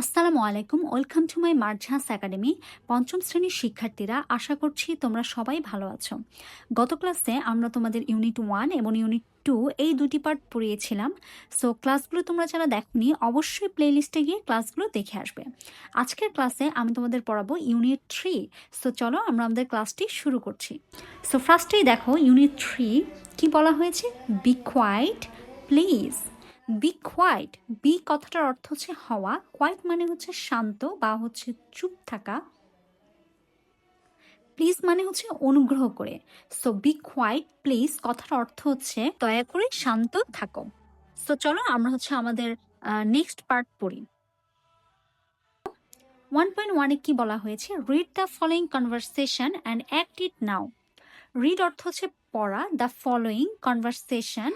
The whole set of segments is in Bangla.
আসসালামু আলাইকুম। ওয়েলকাম টু মাই মার্ঝাস একাডেমি। পঞ্চম শ্রেণির শিক্ষার্থীরা, আশা করছি তোমরা সবাই ভালো আছো। গত ক্লাসে আমরা তোমাদের ইউনিট ওয়ান এবং ইউনিট টু এই দুটি পার্ট পড়িয়েছিলাম। সো, ক্লাসগুলো তোমরা যারা দেখনি, অবশ্যই প্লেলিস্টে গিয়ে ক্লাসগুলো দেখে আসবে। আজকের ক্লাসে আমি তোমাদের পড়াবো ইউনিট থ্রি। সো, চলো আমরা আমাদের ক্লাসটি শুরু করছি। সো ফার্স্টেই দেখো, ইউনিট থ্রি কি বলা হয়েছে? Be quiet please be quiet be কথাটার অর্থ হচ্ছে হওয়া। কোয়াইট মানে হচ্ছে শান্ত বা হচ্ছে চুপ থাকা। প্লিজ মানে হচ্ছে অনুগ্রহ করে। সো বি কোয়াইট প্লিজ কথাটার অর্থ হচ্ছে দয়া করে শান্ত থাকো। সো চলো আমরা হচ্ছে আমাদের নেক্সট পার্ট পড়ি। ওয়ান পয়েন্ট ওয়ানে কি বলা হয়েছে? Read the following conversation and act it now read অর্থ হচ্ছে পড়া। দ্য ফলোয়িং কনভারসেশন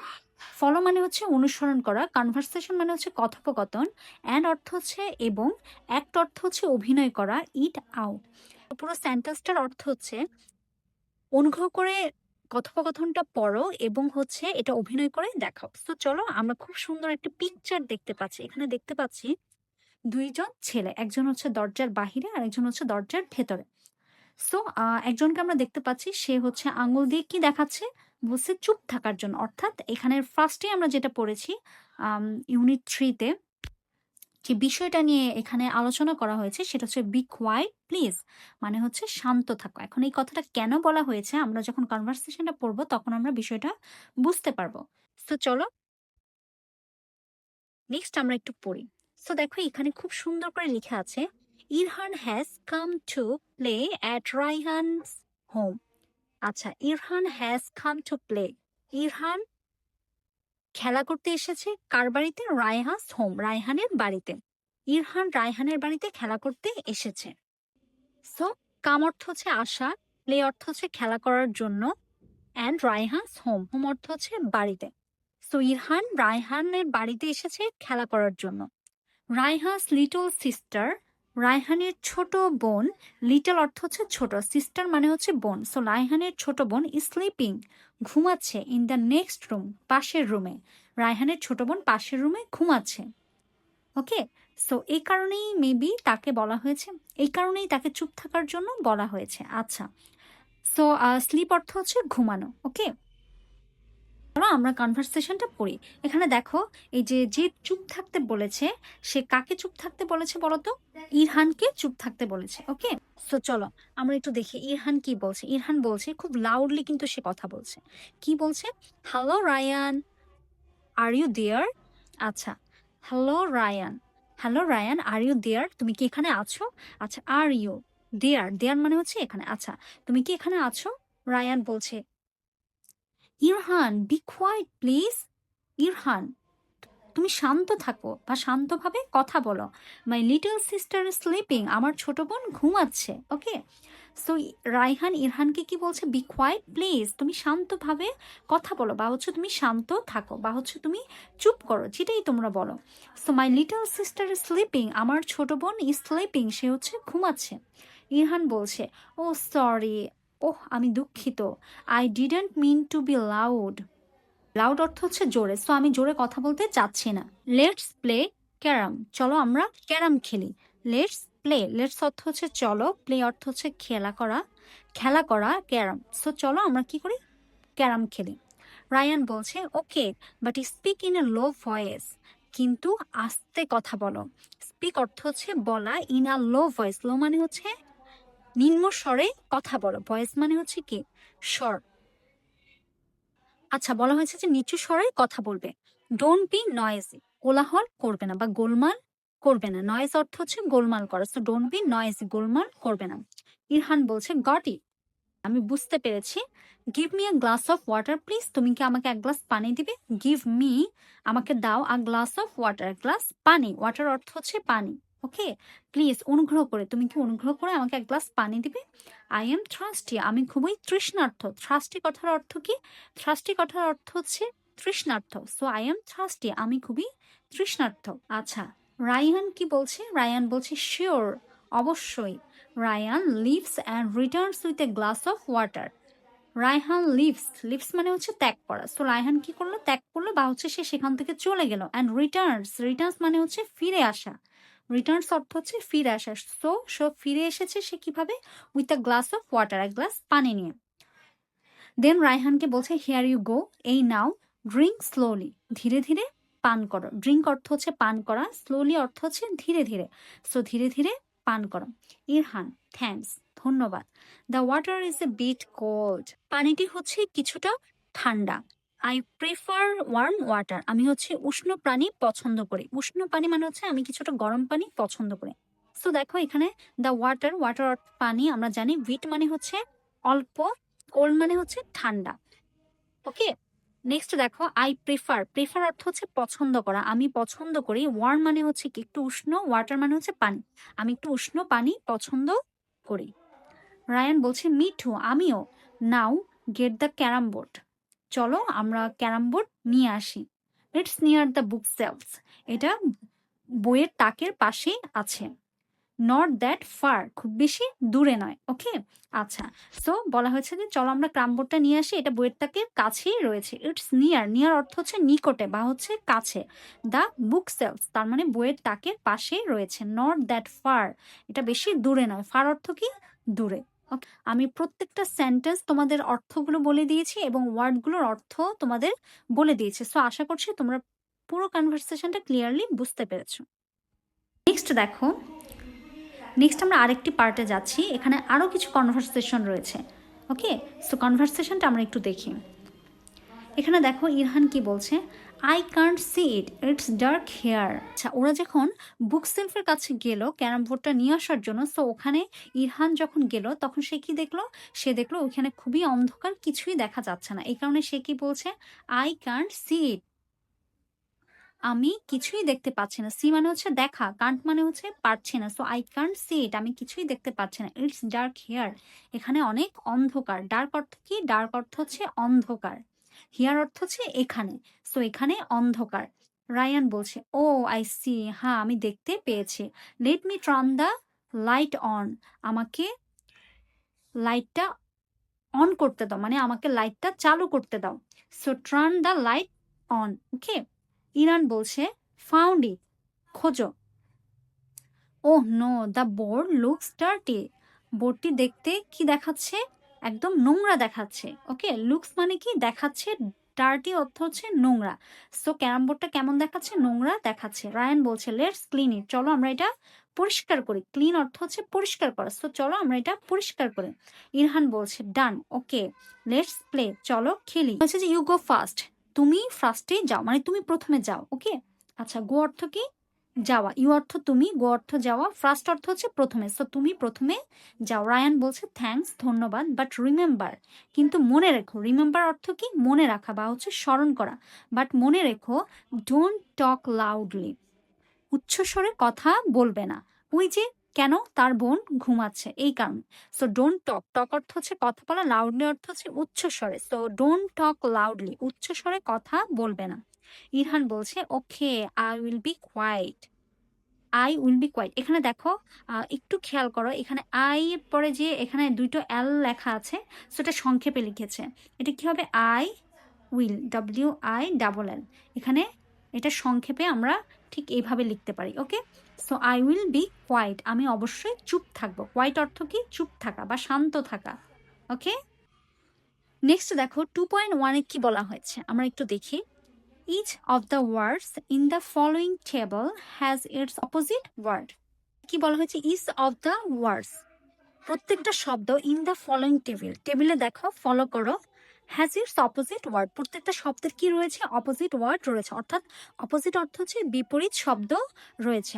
ফলো মানে হচ্ছে অনুসরণ করা কনভারসেশন মানে হচ্ছে কথোপকথন অ্যান্ড অর্থ হচ্ছে এবং অ্যাক্ট অর্থ হচ্ছে অভিনয় করা ইট আউট পুরো সেন্টেন্সটার অর্থ হচ্ছে, অনুগ্রহ করে কথোপকথনটা পড়ো এবং হচ্ছে এটা অভিনয় করে দেখাও। তো চলো আমরা খুব সুন্দর একটা পিকচার দেখতে পাচ্ছি। এখানে দেখতে পাচ্ছি, দুইজন ছেলে, একজন হচ্ছে দরজার বাহিরে আর একজন হচ্ছে দরজার ভেতরে। সো একজনকে আমরা দেখতে পাচ্ছি, সে হচ্ছে আঙুল দিয়ে কি দেখাচ্ছে? বলছে চুপ থাকার জন্য। অর্থাৎ এখানের ফার্স্টে আমরা যেটা পড়েছি ইউনিট থ্রিতে যে বিষয়টা নিয়ে এখানে আলোচনা করা হয়েছে সেটা হচ্ছে বি কোয়াইট প্লিজ মানে হচ্ছে শান্ত থাকো। এখন এই কথাটা কেন বলা হয়েছে আমরা যখন কনভারসেশনটা পড়ব তখন আমরা বিষয়টা বুঝতে পারব। তো চলো নেক্সট আমরা একটু পড়ি। সো দেখো এখানে খুব সুন্দর করে লেখা আছে Irhan has come to play at Raihan's home আচ্ছা Irhan has come to play Irhan? খেলা করতে এসেছে কার বাড়িতে? রায়হাস হোম রায়হানের বাড়িতে। ইরহান রায়হানের বাড়িতে খেলা করতে এসেছে। সো কাম অর্থ হচ্ছে আসা প্লে অর্থ হচ্ছে খেলা করার জন্য অ্যান্ড রায়হাস হোম হোম অর্থ হচ্ছে বাড়িতে। সো ইরহান রায়হানের বাড়িতে এসেছে খেলা করার জন্য। রায়হাস লিটল সিস্টার রায়হানের ছোট বোন, লিটল অর্থ হচ্ছে ছোট, সিস্টার মানে হচ্ছে বোন। সো রায়হানের ছোট বোন স্লিপিং ঘুমাচ্ছে ইন দ্য নেক্সট রুম পাশের রুমে রায়হানের ছোট বোন পাশের রুমে ঘুমাচ্ছে। ওকে সো এই কারণেই মেবি তাকে বলা হয়েছে, এই কারণেই তাকে চুপ থাকার জন্য বলা হয়েছে। আচ্ছা। সো স্লিপ অর্থ হচ্ছে ঘুমানো। ওকে আমরা কনভারসেশনটা পড়ি। এখানে দেখো, এই যে যে চুপ থাকতে বলেছে, সে কাকে চুপ থাকতে বলেছে বলতো? ইরহানকে চুপ থাকতে বলেছে ওকে সো চলো, আমরা একটু দেখি, ইরহান কি বলছে? ইরহান বলছে, খুব লাউডলি কিন্তু সে কথা বলছে। কি বলছে? Hello Rayan are you there আচ্ছা hello Rayan hello Rayan are you there তুমি কি এখানে আছো? আচ্ছা আর ইউ দেয়ার দেয়ার মানে হচ্ছে এখানে আচ্ছা তুমি কি এখানে আছো? রায়ান বলছে Irhan be quiet please Irhan, তুমি শান্ত থাকো বা শান্তভাবে কথা বলো। মাই লিটল সিস্টার স্লিপিং আমার ছোট বোন ঘুমাচ্ছে ওকে সো রাইহান ইরহানকে কি বলছে? বি কোয়াইট প্লিজ তুমি শান্তভাবে কথা বলো, বা হচ্ছে তুমি শান্ত থাকো, বা হচ্ছে তুমি চুপ করো, যেটাই তোমরা বলো। So my little sister sleeping আমার ছোট বোন স্লিপিং সে হচ্ছে ঘুমাচ্ছে। ইরহান বলছে ও সরি ওহ, আমি দুঃখিত। I didn't mean to be loud loud অর্থ হচ্ছে জোরে সো আমি জোরে কথা বলতে চাচ্ছি না। লেটস প্লে ক্যারাম চলো আমরা ক্যারাম খেলি। লেটস প্লে লেটস অর্থ হচ্ছে চলো প্লে অর্থ হচ্ছে খেলা করা খেলা করা ক্যারাম সো চলো আমরা কি করি? ক্যারাম খেলি। রায়ান বলছে okay but speak in a low voice কিন্তু আস্তে কথা বলো। স্পিক অর্থ হচ্ছে বলা ইন আ লো ভয়েস লো মানে হচ্ছে নিম্ন স্বরে কথা বলো। ভয়েস মানে হচ্ছে কি? স্বর। আচ্ছা বলা হয়েছে যে নিচু স্বরে কথা বলবে। ডোন্ট বি নয়েজি কোলাহল করবে না বা গোলমাল করবে না। নয়েজ অর্থ হচ্ছে গোলমাল করা। সো ডোন্ট বি নয়েজি গোলমাল করবে না। ইরহান বলছে গট ইট আমি বুঝতে পেরেছি। Give me a glass of water please তুমি কি আমাকে এক গ্লাস পানি দিবে? গিভ মি আমাকে দাও a glass of water glass পানি। ওয়াটার অর্থ হচ্ছে পানি। ওকে? প্লিজ অনুগ্রহ করে, তুমি কি অনুগ্রহ করে আমাকে এক গ্লাস পানি দিবে? আই এম থ্রাস্টি আমি খুবই তৃষ্ণার্থ। থ্রাস্টি কথার অর্থ কি? থ্রাস্টি কথার অর্থ হচ্ছে তৃষ্ণার্থ। সো আই এম থ্রাস্টি আমি খুবই তৃষ্ণার্থ। আচ্ছা রায়ান কি বলছে? রায়ান বলছে শিওর অবশ্যই। Rayan leaves and returns with a glass of water Raihan leaves leaves মানে হচ্ছে ত্যাগ করা। সো রায়হান কি করল? ত্যাগ করল বা হচ্ছে সে সেখান থেকে চলে গেল। অ্যান্ড রিটার্নস রিটার্নস মানে হচ্ছে ফিরে আসা। রিটার্নস অর্থ হচ্ছে ফিরে আসা। সো সো ফিরে এসেছে সে কীভাবে? With a glass of water এক গ্লাস পানি নিয়ে। দেন রায়হানকে বলছে হেয়ার ইউ গো এই নাও ড্রিঙ্ক স্লোলি ধীরে ধীরে পান করো। ড্রিঙ্ক অর্থ হচ্ছে পান করা স্লোলি অর্থ হচ্ছে ধীরে ধীরে। সো ধীরে ধীরে পান করো। ইরহান থ্যাঙ্কস ধন্যবাদ। The water is a bit cold পানিটি হচ্ছে কিছুটা ঠান্ডা। আই প্রেফার ওয়ার্ম ওয়াটার আমি হচ্ছে উষ্ণ পানি পছন্দ করি। উষ্ণ পানি মানে হচ্ছে আমি কিছুটা গরম পানি পছন্দ করি। সো দেখো এখানে দ্য ওয়াটার ওয়াটার পানি আমরা জানি বিট মানে হচ্ছে অল্প কোল্ড মানে হচ্ছে ঠান্ডা। ওকে নেক্সট দেখো আই প্রেফার প্রেফার অর্থ হচ্ছে পছন্দ করা। আমি পছন্দ করি ওয়ার্ম মানে হচ্ছে কি? একটু উষ্ণ ওয়াটার মানে হচ্ছে পানি। আমি একটু উষ্ণ পানি পছন্দ করি। রায়ান বলছে মিঠু আমিও। Now get the carrom board চলো আমরা ক্যারাম বোর্ড নিয়ে আসি। It's near the book shelves এটা বইয়ের তাকের পাশেই আছে। নট দ্যাট ফার খুব বেশি দূরে নয় ওকে আচ্ছা সো বলা হয়েছে যে চলো আমরা ক্রাম বোর্ডটা নিয়ে আসি, এটা বইয়ের তাকের কাছেই রয়েছে। ইটস নিয়ার নিয়ার অর্থ হচ্ছে নিকটে বা হচ্ছে কাছে। দ্য বুক সেলস তার মানে বইয়ের তাকের পাশেই রয়েছে। নট দ্যাট ফার এটা বেশি দূরে নয় ফার অর্থ কি? দূরে। আমি প্রত্যেকটা সেন্টেন্স তোমাদের অর্থগুলো বলে দিয়েছি এবং ওয়ার্ডগুলোর অর্থ তোমাদের বলে দিয়েছি। সো আশা করছি তোমরা পুরো কনভারসেশনটা ক্লিয়ারলি বুঝতে পেরেছ। নেক্সট দেখো। নেক্সট আমরা আরেকটি পার্টে যাচ্ছি। এখানে আরও কিছু কনভারসেশন রয়েছে। ওকে সো কনভারসেশনটা আমরা একটু দেখি। এখানে দেখো, ইরহান কি বলছে? I can't see it it's dark here আচ্ছা ওরা যখন বুক সেলফের কাছে গেল, ক্যারাম বোর্ডটা নিয়ে আসার জন্য সো ওখানে ইরহান যখন গেল, তখন সে কি দেখল? সে দেখল ওখানে খুবই অন্ধকার, কিছুই দেখা যাচ্ছে না। এই কারণে সে কি বলছে? আই কান্ট সি ইট আমি কিছুই দেখতে পাচ্ছি না। সি মানে হচ্ছে দেখা কান্ট মানে হচ্ছে পারছি না। So I can't see it আমি কিছুই দেখতে পাচ্ছি না। ইটস ডার্ক হেয়ার এখানে অনেক অন্ধকার। ডার্ক অর্থ কি? ডার্ক অর্থ হচ্ছে অন্ধকার। হিয়ার অর্থ হচ্ছে এখানে। সো এখানে অন্ধকার। রায়ান বলছে, ও আই সি হ্যাঁ আমি দেখতে পেয়েছি। Let me turn the light on আমাকে লাইটটা অন করতে দাও মানে আমাকে লাইটটা চালু করতে দাও। So turn the light on okay Irhan বলছে ফাউন্ড ইট খোঁজো। ওহ no the board looks dirty বোর্ডটি দেখতে কি দেখাচ্ছে? একদম নোংরা দেখাচ্ছে ওকে লুকস মানে কি? দেখাচ্ছে ডার্টি অর্থ হচ্ছে নোংরা। সো ক্যারাম বোর্ডটা কেমন দেখাচ্ছে? নোংরা দেখাচ্ছে। রায়ান বলছে লেটস ক্লিন ইট চলো আমরা এটা পরিষ্কার করি। ক্লিন অর্থ হচ্ছে পরিষ্কার করা। সো চলো আমরা এটা পরিষ্কার করি। ইরহান বলছে ডান ওকে লেটস প্লে চলো খেলি। বলছে যে ইউ গো ফার্স্ট তুমি ফার্স্টে যাও মানে তুমি প্রথমে যাও ওকে আচ্ছা গো অর্থ কি? যাওয়া। ইউ অর্থ তুমি, গো অর্থ যাওয়া। ফার্স্ট অর্থ হচ্ছে প্রথমে। সো তুমি প্রথমে যাও। রায়ান বলছে থ্যাঙ্কস ধন্যবাদ। বাট রিমেম্বার কিন্তু মনে রেখো রিমেম্বার অর্থ কি? মনে রাখা বা হচ্ছে স্মরণ করা। বাট মনে রেখো ডোন্ট টক লাউডলি উচ্চস্বরে কথা বলবে না। ওই যে, কেন? তার বোন ঘুমাচ্ছে। এই কারণে। সো ডোন্ট টক টক অর্থ হচ্ছে কথা বলা। লাউডলি অর্থ হচ্ছে উচ্চস্বরে। সো ডোন্ট টক লাউডলি উচ্চস্বরে কথা বলবে না। ইরহান বলছে, okay I will be quiet I will be quiet এখানে দেখো একটু খেয়াল করো, এখানে আই পরে যে এখানে দুটো এল লেখা আছে, সেটা সংক্ষেপে লিখেছে। এটা কি হবে? I will W I double L এখানে এটা সংক্ষেপে আমরা ঠিক এইভাবে লিখতে পারি, okay? So I will be quiet আমি অবশ্যই চুপ থাকব। কোয়াইট অর্থ কি? চুপ থাকা বা শান্ত থাকা, ওকে? নেক্সট দেখো টু পয়েন্ট ওয়ানে কি বলা হয়েছে? আমরা একটু দেখি। Each of the words in the following table has its opposite word কি বলা হয়েছে? ইচ অফ দ্য ওয়ার্ডস প্রত্যেকটা শব্দ ইন দ্য ফলোয়িং টেবিল টেবিলে দেখো ফলো করো হ্যাজ ইটস অপোজিট ওয়ার্ড প্রত্যেকটা শব্দের কি রয়েছে? অপোজিট ওয়ার্ড রয়েছে। অর্থাৎ অপোজিট অর্থ হচ্ছে বিপরীত শব্দ রয়েছে।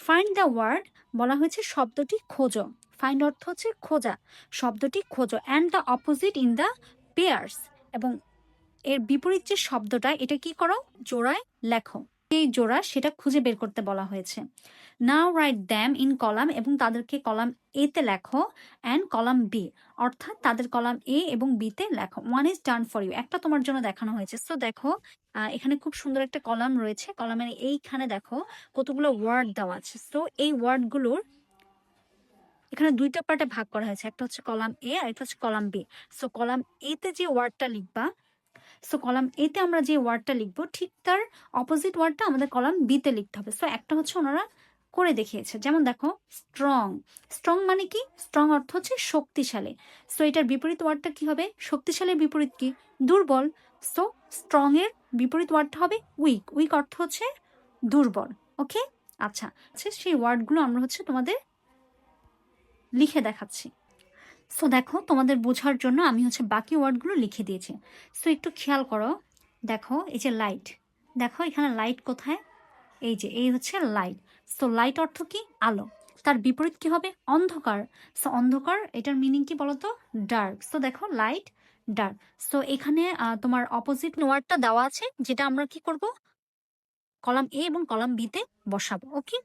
ফাইন্ড দ্য ওয়ার্ড বলা হয়েছে শব্দটি খোঁজো। ফাইন্ড অর্থ হচ্ছে খোঁজা, শব্দটি খোঁজো। And the opposite in the pairs এবং এর বিপরীত যে শব্দটা, এটা কি করো? জোড়ায় লেখো। এই জোড়া সেটা খুঁজে বের করতে বলা হয়েছে। Now write them in column এবং তাদেরকে কলাম এ তে লেখো অ্যান্ড কলাম বি অর্থাৎ তাদের কলাম এ এবং বি তে লেখো। One is done for you একটা তোমার জন্য দেখানো হয়েছে। সো দেখো এখানে খুব সুন্দর একটা কলাম রয়েছে। কলামের এইখানে দেখো, কতগুলো ওয়ার্ড দেওয়া আছে। সো এই ওয়ার্ডগুলোর এখানে দুইটা পার্টে ভাগ করা হয়েছে। একটা হচ্ছে কলাম এ আর একটা হচ্ছে column B so column A তে যে ওয়ার্ডটা লিখবা সো কলাম এতে আমরা যে ওয়ার্ডটা লিখব, ঠিক তার অপোজিট ওয়ার্ডটা আমাদের কলাম বিতে লিখতে হবে। সো একটা হচ্ছে ওনারা করে দেখিয়েছে। যেমন দেখো স্ট্রং স্ট্রং মানে কি? স্ট্রং অর্থ হচ্ছে শক্তিশালী। সো এটার বিপরীত ওয়ার্ডটা কি হবে? শক্তিশালীর বিপরীত কি? দুর্বল। সো স্ট্রং এর বিপরীত ওয়ার্ডটা হবে উইক উইক অর্থ হচ্ছে দুর্বল। ওকে আচ্ছা আচ্ছা সেই ওয়ার্ডগুলো আমরা হচ্ছে তোমাদের লিখে দেখাচ্ছি। সো দেখো, তোমাদের বোঝার জন্য আমি হচ্ছে বাকি ওয়ার্ডগুলো লিখে দিয়েছি। সো একটু খেয়াল করো। দেখো, এই যে লাইট দেখো, এখানে লাইট কোথায়? এই যে, এই হচ্ছে লাইট সো লাইট অর্থ কি? আলো। তার বিপরীত কি হবে? অন্ধকার। সো অন্ধকার, এটার মিনিং কি বলতো? ডার্ক সো দেখো লাইট ডার্ক সো এখানে তোমার অপোজিট ওয়ার্ডটা দেওয়া আছে, যেটা আমরা কি করব? কলাম এ এবং কলাম বিতে বসাবো ওকে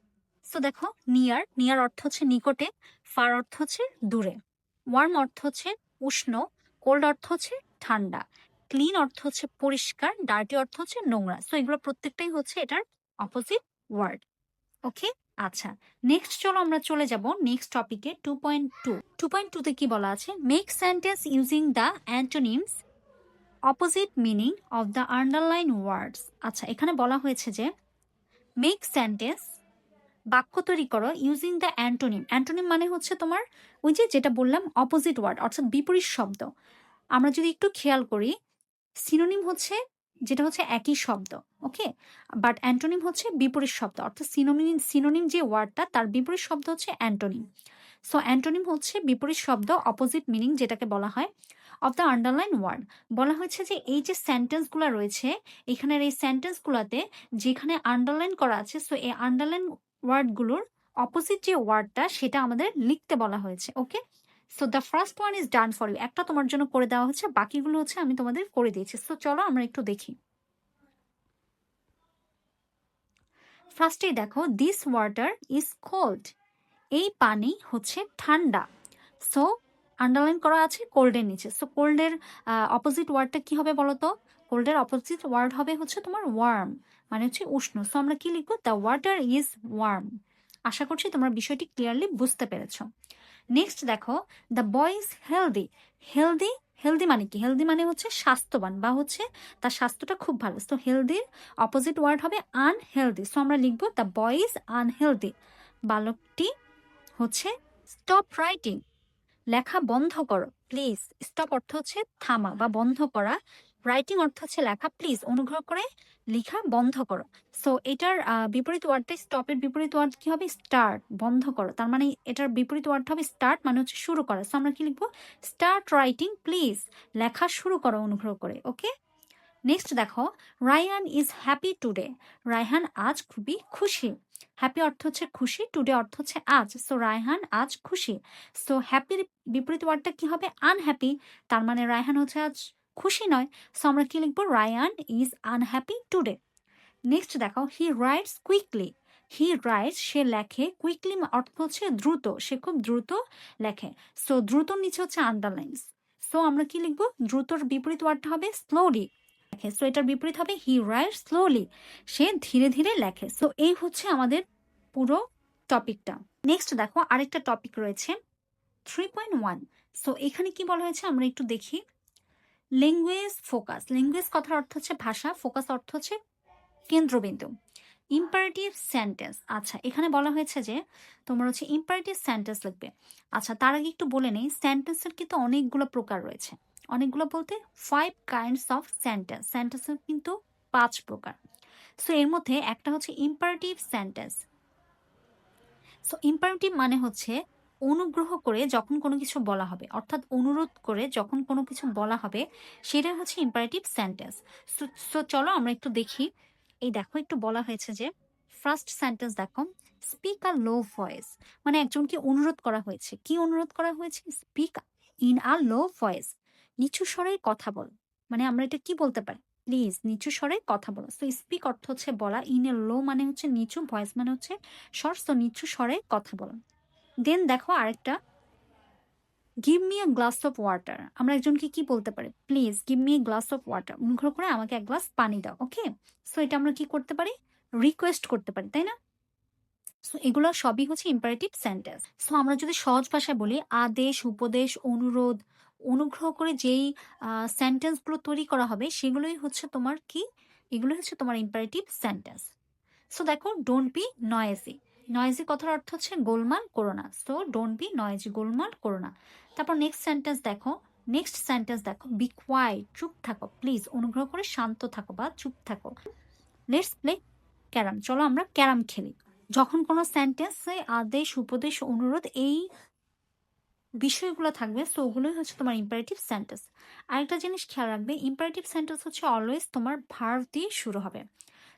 সো দেখো নিয়ার নিয়ার অর্থ হচ্ছে নিকটে। ফার অর্থ হচ্ছে দূরে। ওয়ার্ম অর্থ হচ্ছে উষ্ণ কোল্ড অর্থ হচ্ছে ঠান্ডা ক্লিন অর্থ হচ্ছে পরিষ্কার ডার্টি অর্থ হচ্ছে নোংরা। সো এগুলো প্রত্যেকটাই হচ্ছে এটার অপোজিট ওয়ার্ড ওকে আচ্ছা নেক্সট চলো আমরা চলে যাব নেক্সট টপিকে two point two two point টুতে কি বলা আছে? Make sentence using the antonyms opposite meaning of the underline words আচ্ছা এখানে বলা হয়েছে যে মেক সেন্টেন্স বাক্য তৈরি করো ইউজিং দ্য অ্যান্টোনিম অ্যান্টোনিম মানে হচ্ছে তোমার ওই যে যেটা বললাম অপোজিট ওয়ার্ড অর্থাৎ বিপরীত শব্দ। আমরা যদি একটু খেয়াল করি সিনোনিম হচ্ছে, যেটা হচ্ছে একই শব্দ ওকে বাট অ্যান্টোনিম হচ্ছে বিপরীত শব্দ, অর্থাৎ সিনোনিম সিনোনিম যে ওয়ার্ডটা তার বিপরীত শব্দ হচ্ছে অ্যান্টোনিম সো অ্যান্টোনিম হচ্ছে বিপরীত শব্দ অপোজিট মিনিং যেটাকে বলা হয় অফ দ্য আন্ডারলাইন ওয়ার্ড বলা হয়েছে যে এই যে সেন্টেন্সগুলো রয়েছে, এখানের এই সেন্টেন্সগুলোতে যেখানে আন্ডারলাইন করা আছে সো এই আন্ডারলাইন ওয়ার্ডগুলোর অপোজিট যে ওয়ার্ডটা সেটা আমাদের লিখতে বলা হয়েছে okay so the first one is done for you একটা তোমার জন্য করে দেওয়া হচ্ছে, বাকিগুলো হচ্ছে আমি তোমাদের করে দিয়েছি। সো চলো আমরা একটু দেখি। ফার্স্টেই দেখো দিস ওয়াটার ইজ কোল্ড এই পানি হচ্ছে ঠান্ডা। সো আন্ডারলাইন করা আছে কোল্ডের নিচে। সো কোল্ডের অপোজিট ওয়ার্ডটা কি হবে বলো তো কোল্ডের অপোজিট ওয়ার্ড হবে হচ্ছে তোমার ওয়ার্ম মানে হচ্ছে উষ্ণ। সো আমরা কি লিখব? দ্য ওয়াটার ইজ ওয়ার্ম আশা করছি তোমরা বিষয়টি ক্লিয়ারলি বুঝতে পেরেছ। নেক্সট দেখো the boy is healthy healthy healthy মানে কি? হেলদি মানে হচ্ছে স্বাস্থ্যবান বা হচ্ছে তার স্বাস্থ্যটা খুব ভালো। তো হেলদির অপোজিট ওয়ার্ড হবে আনহেলদি সো আমরা লিখব দ্য বয় ইজ আনহেলদি বালকটি হচ্ছে স্টপ রাইটিং লেখা বন্ধ করো প্লিজ স্টপ অর্থ হচ্ছে থামা বা বন্ধ করা। রাইটিং অর্থ হচ্ছে লেখা প্লিজ অনুগ্রহ করে লেখা বন্ধ করো। সো এটার বিপরীত ওয়ার্ডটা স্টপের বিপরীত ওয়ার্ড কি হবে? স্টার্ট বন্ধ করো। তার মানে এটার বিপরীত ওয়ার্ড হবে স্টার্ট মানে হচ্ছে শুরু করা। সো আমরা কি লিখব? স্টার্ট রাইটিং প্লিজ লেখা শুরু করো অনুগ্রহ করে ওকে নেক্সট দেখো Rayan is happy today Raihan আজ খুবই খুশি। হ্যাপি অর্থ হচ্ছে খুশি টুডে অর্থ হচ্ছে আজ। সো রায়হান আজ খুশি। সো হ্যাপির বিপরীত ওয়ার্ডটা কি হবে? আনহ্যাপি তার মানে রায়হান হচ্ছে আজ খুশি নয়। সো আমরা কি লিখব? Rayan is unhappy today next দেখো he writes quickly he writes সে লেখে কুইকলি অর্থ হচ্ছে দ্রুত। সে খুব দ্রুত লেখে। সো দ্রুত নিচে হচ্ছে আন্ডারলাইন্স সো আমরা কি লিখব? দ্রুতর বিপরীত ওয়ার্ডটা হবে স্লোলি লেখে। সো এটার বিপরীত হবে হি রাইট স্লোলি সে ধীরে ধীরে লেখে। সো এই হচ্ছে আমাদের পুরো টপিকটা। নেক্সট দেখো আরেকটা টপিক রয়েছে। থ্রি পয়েন্ট ওয়ান সো এখানে কি বলা হয়েছে? আমরা একটু দেখি। ল্যাঙ্গুয়েজ ফোকাস ল্যাঙ্গুয়েজ কথার অর্থ হচ্ছে ভাষা ফোকাস অর্থ হচ্ছে কেন্দ্রবিন্দু। ইম্পারেটিভ সেন্টেন্স আচ্ছা এখানে বলা হয়েছে যে তোমার হচ্ছে ইম্পারেটিভ সেন্টেন্স লিখবে। আচ্ছা তার আগে একটু বলে নেই সেন্টেন্সের কিন্তু অনেকগুলো প্রকার রয়েছে। অনেকগুলো বলতে ফাইভ কাইন্ডস অফ সেন্টেন্স সেন্টেন্সের কিন্তু পাঁচ প্রকার। সো এর মধ্যে একটা হচ্ছে ইম্পারেটিভ সেন্টেন্স সো ইম্পারেটিভ মানে হচ্ছে অনুগ্রহ করে যখন কোনো কিছু বলা হবে, অর্থাৎ অনুরোধ করে যখন কোনো কিছু বলা হবে, সেটা হচ্ছে ইম্পারেটিভ সেন্টেন্স সো চলো আমরা একটু দেখি। এই দেখো, একটু বলা হয়েছে যে ফার্স্ট সেন্টেন্স দেখো স্পিক আ লো ভয়েস মানে একজনকে অনুরোধ করা হয়েছে। কি অনুরোধ করা হয়েছে? Speak in a low voice নিচু স্বরে কথা বল। মানে আমরা এটা কি বলতে পারি? প্লিজ নিচু স্বরে কথা বলো। সো স্পিক অর্থ হচ্ছে বলা। ইন এ লো মানে হচ্ছে নিচু ভয়েস মানে হচ্ছে স্বর তো নিচু স্বরে কথা বলো। দেন দেখো আরেকটা। Give me a glass of water আমরা একজনকে কি বলতে পারি? Please give me glass of water অনুগ্রহ করে আমাকে এক গ্লাস পানি দাও ওকে সো এটা আমরা কি করতে পারি? রিকোয়েস্ট করতে পারি, তাই না? সো এগুলো সবই হচ্ছে ইম্পারেটিভ সেন্টেন্স সো আমরা যদি সহজ ভাষায় বলি, আদেশ, উপদেশ, অনুরোধ, অনুগ্রহ করে যেই সেন্টেন্সগুলো তৈরি করা হবে, সেগুলোই হচ্ছে তোমার কি? এগুলো হচ্ছে তোমার ইম্পারেটিভ সেন্টেন্স সো দেখো ডোন্ট বি নয়েজি নয়েজি কথার অর্থ হচ্ছে গোলমাল করো না। সো ডোন্ট বি নয়েজি গোলমাল করো না। তারপর নেক্সট সেন্টেন্স দেখো। নেক্সট সেন্টেন্স দেখো। বি কোয়াইট চুপ থাকো। প্লিজ অনুগ্রহ করে শান্ত থাকো বা চুপ থাকো। Let's play carrom. চলো আমরা ক্যারাম খেলি। যখন কোনো সেন্টেন্সে আদেশ, উপদেশ, অনুরোধ এই বিষয়গুলো থাকবে সো ওগুলোই হচ্ছে তোমার ইম্পারেটিভ সেন্টেন্স আরেকটা জিনিস খেয়াল রাখবে ইম্পারেটিভ সেন্টেন্স হচ্ছে অলওয়েজ তোমার ভার্ব দিয়ে শুরু হবে।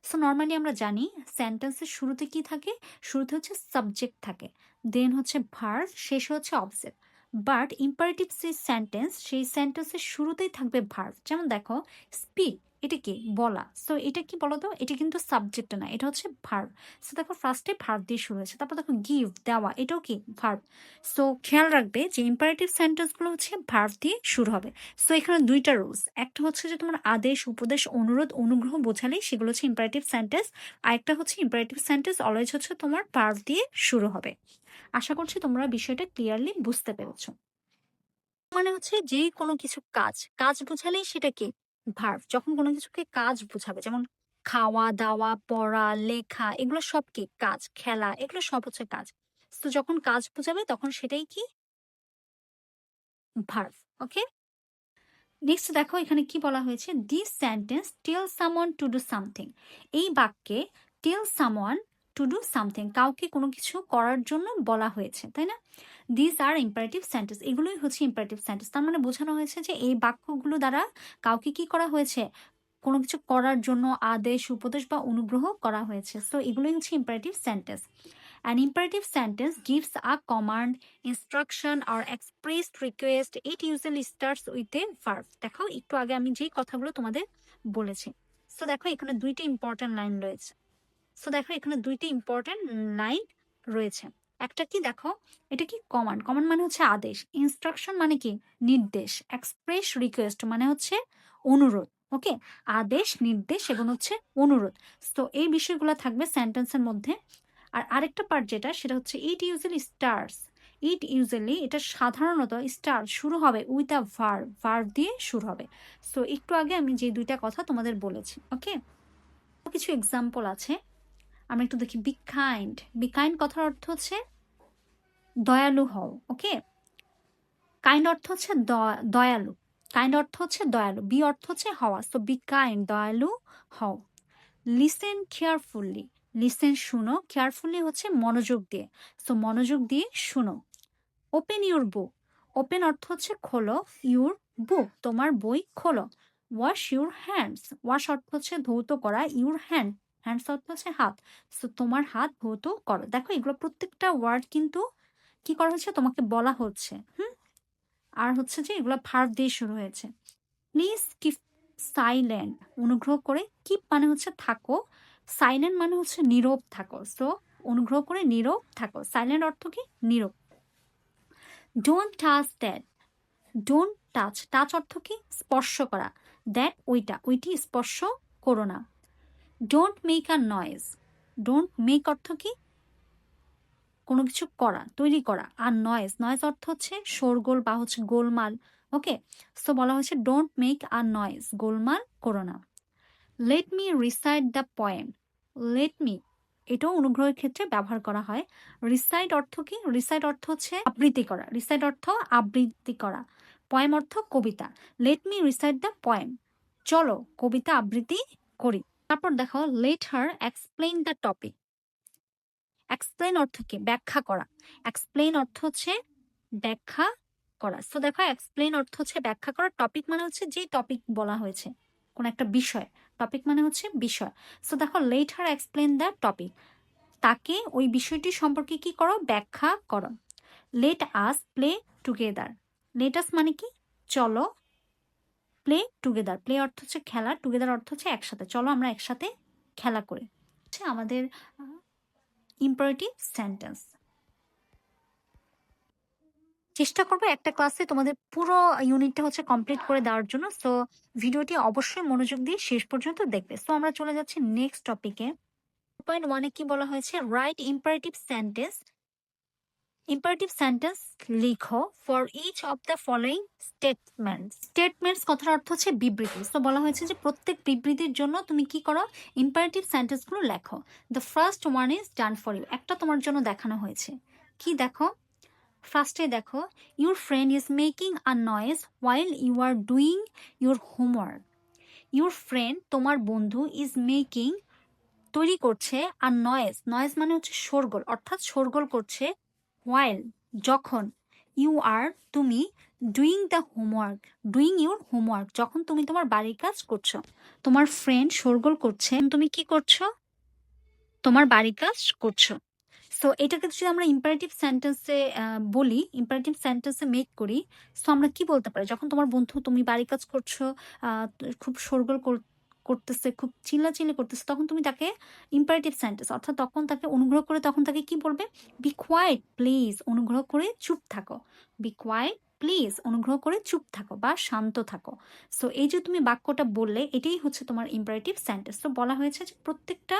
সো নর্মালি আমরা জানি সেন্টেন্সের শুরুতে কি থাকে? শুরুতে হচ্ছে সাবজেক্ট থাকে। দেন হচ্ছে ভার শেষ হচ্ছে অবজেক্ট বাট ইম্পারেটিভ যে সেন্টেন্স সেই সেন্টেন্সের শুরুতেই থাকবে ভার্ব যেমন দেখো স্পিক এটা কি? বলা। সো এটা কি বলো তো এটা কিন্তু সাবজেক্ট না, এটা হচ্ছে ভার্ব সো দেখো ফার্স্টে ভার্ব দিয়ে শুরু হয়েছে, তারপর দেখো গিভ দেওয়া, এটাও কি? ভার্ব সো খেয়াল রাখবে যে ইম্পারেটিভ সেন্টেন্সগুলো হচ্ছে ভার্ব দিয়ে শুরু হবে। সো এখানে দুইটা রুলস একটা হচ্ছে যে তোমার আদেশ, উপদেশ, অনুরোধ, অনুগ্রহ বোঝালেই সেগুলো হচ্ছে ইম্পারেটিভ সেন্টেন্স আর একটা হচ্ছে ইম্পারেটিভ সেন্টেন্স অলওয়েজ হচ্ছে তোমার ভার্ব দিয়ে শুরু হবে। আশা করছি তোমরা বিষয়টা ক্লিয়ারলি বুঝতে পেরেছ। মানে হচ্ছে যে কোনো কিছু কাজ কাজ বোঝালেই সেটা কি? ভার্ব যখন কোনো কিছুকে কাজ বোঝাবে, যেমন খাওয়া, দাওয়া, পড়া, লেখা, এগুলো সব কি? কাজ, খেলা, এগুলো সব হচ্ছে কাজ। তো যখন কাজ বোঝাবে তখন সেটাই কি? ভার্ব ওকে নেক্সট দেখো এখানে কি বলা হয়েছে? This sentence tell someone to do something এই বাক্যে tell someone to do something কাউকে কোনো কিছু করার জন্য বলা হয়েছে তাই না? দিস আর ইম্পারেটিভ সেন্টেন্স এগুলোই হচ্ছে ইম্পারেটিভ সেন্টেন্স তার মানে বোঝানো হয়েছে যে এই বাক্যগুলো দ্বারা কাউকে কি করা হয়েছে? কোনো কিছু করার জন্য আদেশ উপদেশ বা অনুগ্রহ করা হয়েছে। সো এগুলোই হচ্ছে imperative sentence An imperative sentence gives a command, instruction, or expressed request. It usually starts with a verb. দেখো একটু আগে আমি যেই কথাগুলো তোমাদের বলেছি। সো দেখো এখানে দুইটি ইম্পর্টেন্ট লাইন রয়েছে। সো দেখো এখানে দুইটি ইম্পর্টেন্ট লাইন রয়েছে। একটা কি দেখো, এটা কি কমান্ড কমান্ড মানে হচ্ছে আদেশ। ইনস্ট্রাকশন মানে কি? নির্দেশ। এক্সপ্রেস রিকোয়েস্ট মানে হচ্ছে অনুরোধ। ওকে আদেশ, নির্দেশ এবং হচ্ছে অনুরোধ। তো এই বিষয়গুলো থাকবে সেন্টেন্সের মধ্যে। আর আরেকটা পার্ট যেটা, সেটা হচ্ছে it usually starts it usually এটা সাধারণত স্টার শুরু হবে উইথ আ ভার ভার দিয়ে শুরু হবে। সো একটু আগে আমি যে দুইটা কথা তোমাদের বলেছি। ওকে কিছু এক্সাম্পল আছে। আমরা একটু দেখি বি কাইন্ড বি কাইন্ড কথার অর্থ হচ্ছে দয়ালু হও ওকে কাইন্ড অর্থ হচ্ছে দয়ালু। কাইন্ড অর্থ হচ্ছে দয়ালু। বি অর্থ হচ্ছে হওয়া। সো বি কাইন্ড দয়ালু হও। লিসেন কেয়ারফুলি লিসেন শুনো। কেয়ারফুলি হচ্ছে মনোযোগ দিয়ে। সো মনোযোগ দিয়ে শুনো। ওপেন ইউর বুক ওপেন অর্থ হচ্ছে খোলো। ইউর বুক তোমার বই খোলো। ওয়াশ ইউর হ্যান্ডস ওয়াশ অর্থ হচ্ছে ধৌত করা। ইউর হ্যান্ড হ্যান্ডস অর্থ হচ্ছে হাত। সো তোমার হাত ভৌত করো। দেখো এগুলো প্রত্যেকটা ওয়ার্ড কিন্তু কি করা হচ্ছে? তোমাকে বলা হচ্ছে। হুম? আর হচ্ছে যে এগুলো ভার্ব দিয়ে শুরু হয়েছে। প্লিজ কিপ সাইলেন্ট অনুগ্রহ করে কিপ মানে হচ্ছে থাকো। সাইলেন্ট মানে হচ্ছে নীরব থাকো। সো অনুগ্রহ করে নীরব থাকো। সাইলেন্ট অর্থ কি? নীরব। Don't touch that don't touch touch অর্থ কি? স্পর্শ করা। দ্যাট ওইটা। ওইটি স্পর্শ করো না। Don't make a noise don't make অর্থ কি? কোনো কিছু করা, তৈরি করা। আর নয়েজ নয়েজ অর্থ হচ্ছে শোরগোল বা হচ্ছে গোলমাল। ওকে সো বলা হচ্ছে ডোন্ট মেক আর নয়েজ গোলমাল করো না। Let me recite the poem let me এটাও অনুগ্রহের ক্ষেত্রে ব্যবহার করা হয়। রিসাইড অর্থ কি? রিসাইড অর্থ হচ্ছে আবৃত্তি করা। রিসাইড অর্থ আবৃত্তি করা। পয়েম অর্থ কবিতা। Let me recite the poem চলো, কবিতা আবৃত্তি করি। তারপর দেখো let her explain the topic explain অর্থ কি? ব্যাখ্যা করা। এক্সপ্লেন অর্থ হচ্ছে ব্যাখ্যা করা। সো দেখো এক্সপ্লেন অর্থ হচ্ছে ব্যাখ্যা করা। টপিক মানে হচ্ছে যে টপিক বলা হয়েছে, কোন একটা বিষয়। টপিক মানে হচ্ছে বিষয়। সো দেখো let her explain the topic তাকে ওই বিষয়টি সম্পর্কে কি করো? ব্যাখ্যা করো। Let us play together let us মানে কি? চলো প্লে টুগেদার প্লে অর্থ হচ্ছে খেলা টুগেদার অর্থ হচ্ছে একসাথে। চলো আমরা একসাথে খেলা করি। হচ্ছে আমাদের ইম্পারেটিভ সেন্টেন্স চেষ্টা করব একটা ক্লাসে তোমাদের পুরো ইউনিটটা হচ্ছে কমপ্লিট করে দেওয়ার জন্য। সো ভিডিওটি অবশ্যই মনোযোগ দিয়ে শেষ পর্যন্ত দেখবে। সো আমরা চলে যাচ্ছি নেক্সট টপিকে পয়েন্ট ওয়ানে কি বলা হয়েছে? Write imperative sentence imperative sentence লিখো for each of the following statements statements কথার অর্থ হচ্ছে বিবৃতি। তো বলা হয়েছে যে প্রত্যেক বিবৃতির জন্য তুমি কি করো? ইম্পারেটিভ সেন্টেন্সগুলো লেখো। The first one is done for you একটা তোমার জন্য দেখানো হয়েছে। কি দেখো? ফার্স্টে দেখো your friend is making a noise while you are doing your homework your friend তোমার বন্ধু ইজ মেকিং তৈরি করছে আর নয়েজ নয়েজ মানে হচ্ছে শোরগোল, অর্থাৎ শোরগোল করছে ওয়াইল যখন ইউ আর তুমি doing the homework doing your homework যখন তুমি তোমার বাড়ির কাজ করছ, তোমার ফ্রেন্ড শোরগোল করছে তুমি কি করছ? তোমার বাড়ির কাজ করছ। সো এটাকে যদি আমরা ইম্পারেটিভ সেন্টেন্সে বলি ইম্পারেটিভ সেন্টেন্সে মেক করি সো আমরা কি বলতে পারি? যখন তোমার বন্ধু, তুমি বাড়ির কাজ করছ খুব শোরগোল কর- করতেছে, খুব চিল্লাচিল্লি করতেছে, তখন তুমি তাকে ইম্পারেটিভ সেন্টেন্স অর্থাৎ তখন তাকে অনুগ্রহ করে তখন তাকে কি বলবে? বি কোয়াইট প্লিজ অনুগ্রহ করে চুপ থাকো। বি কোয়াইট প্লিজ অনুগ্রহ করে চুপ থাকো বা শান্ত থাকো। সো এই যে তুমি বাক্যটা বললে, এটাই হচ্ছে তোমার ইম্পারেটিভ সেন্টেন্স তো বলা হয়েছে যে প্রত্যেকটা,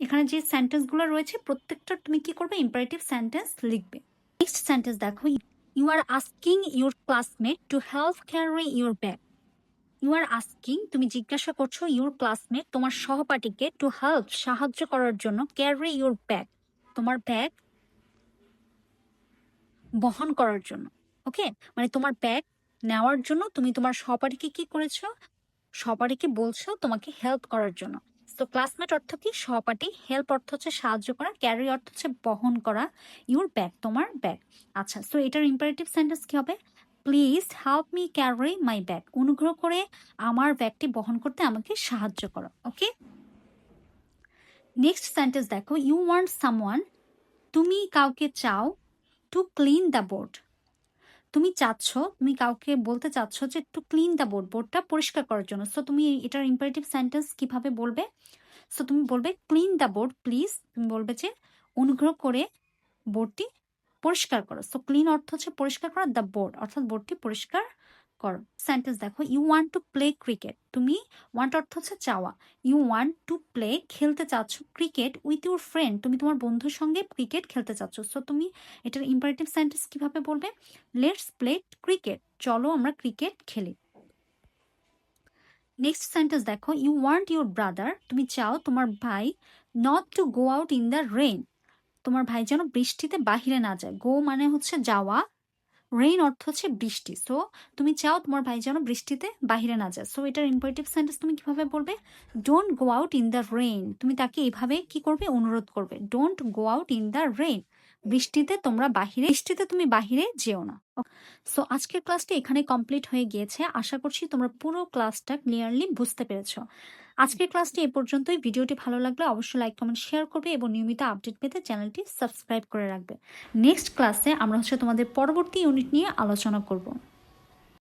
এখানে যে সেন্টেন্সগুলো রয়েছে, প্রত্যেকটা তুমি কি করবে? ইম্পারেটিভ সেন্টেন্স লিখবে। নেক্সট সেন্টেন্স দেখো you are asking your classmate to help carry your bag you are asking তুমি জিজ্ঞাসা করছ ইউর ক্লাসমেট তোমার সহপাঠীকে টু হেল্প সাহায্য করার জন্য ক্যারি ইউর ব্যাগ তোমার ব্যাগ বহন করার জন্য ওকে মানে তোমার ব্যাগ নেওয়ার জন্য তুমি তোমার সহপাঠীকে কি করেছ? সহপাঠীকে বলছো তোমাকে হেল্প করার জন্য। তো ক্লাসমেট অর্থ কি? সহপাঠী হেল্প অর্থ হচ্ছে সাহায্য করা ক্যারি অর্থ হচ্ছে বহন করা ইউর ব্যাগ তোমার ব্যাগ আচ্ছা সো এটার ইম্পারেটিভ সেন্টেন্স কি হবে? Please help me carry my bag অনুগ্রহ করে আমার ব্যাগটি বহন করতে আমাকে সাহায্য করো ওকে নেক্সট সেন্টেন্স দেখো ইউ ওয়ান্ট সামওয়ান তুমি কাউকে চাও টু ক্লিন দ্য বোর্ড তুমি চাচ্ছ, তুমি কাউকে বলতে চাচ্ছ যে একটু ক্লিন দ্য বোর্ড বোর্ডটা পরিষ্কার করার জন্য। সো তুমি এটার ইম্পারেটিভ সেন্টেন্স কীভাবে বলবে? সো তুমি বলবে ক্লিন দ্য বোর্ড প্লিজ তুমি বলবে যে, অনুগ্রহ করে বোর্ডটি পরিষ্কার করো। সো ক্লিন অর্থ হচ্ছে পরিষ্কার করা দ্য বোর্ড অর্থাৎ বোর্ডটি পরিষ্কার করো। সেন্টেন্স দেখো you want to play cricket তুমি ওয়ান্ট অর্থ হচ্ছে চাওয়া। ইউ ওয়ান্ট টু প্লে খেলতে চাচ্ছ ক্রিকেট উইথ ইউর ফ্রেন্ড তুমি তোমার বন্ধুর সঙ্গে ক্রিকেট খেলতে চাচ্ছ। সো তুমি এটার ইম্পারেটিভ সেন্টেন্স কীভাবে বলবে? লেটস প্লে ক্রিকেট চলো আমরা ক্রিকেট খেলি। নেক্সট সেন্টেন্স দেখো ইউ ওয়ান্ট ইউর ব্রাদার তুমি চাও তোমার ভাই not to go out in the rain তোমার ভাই যেন বৃষ্টিতে বাহিরে না যায়। গো মানে হচ্ছে যাওয়া রেইন অর্থ হচ্ছে বৃষ্টি। সো তুমি চাও তোমার ভাই যেন বৃষ্টিতে বাহিরে না যায়। সো এটার ইম্পারেটিভ সেন্টেন্স তুমি কীভাবে বলবে? Don't go out in the rain তুমি তাকে এইভাবে কি করবে? অনুরোধ করবে। Don't go out in the rain বৃষ্টিতে তোমরা বাহিরে, বৃষ্টিতে তুমি বাহিরে যেও না। সো আজকের ক্লাসটি এখানে কমপ্লিট হয়ে গিয়েছে। আশা করছি তোমরা পুরো ক্লাসটা ক্লিয়ারলি বুঝতে পেরেছ। আজকের ক্লাসটি এ পর্যন্তই। ভিডিওটি ভালো লাগলে অবশ্যই লাইক, কমেন্ট, শেয়ার করবে এবং নিয়মিত আপডেট পেতে চ্যানেলটি সাবস্ক্রাইব করে রাখবে। নেক্সট ক্লাসে আমরা হচ্ছে তোমাদের পরবর্তী ইউনিট নিয়ে আলোচনা করব।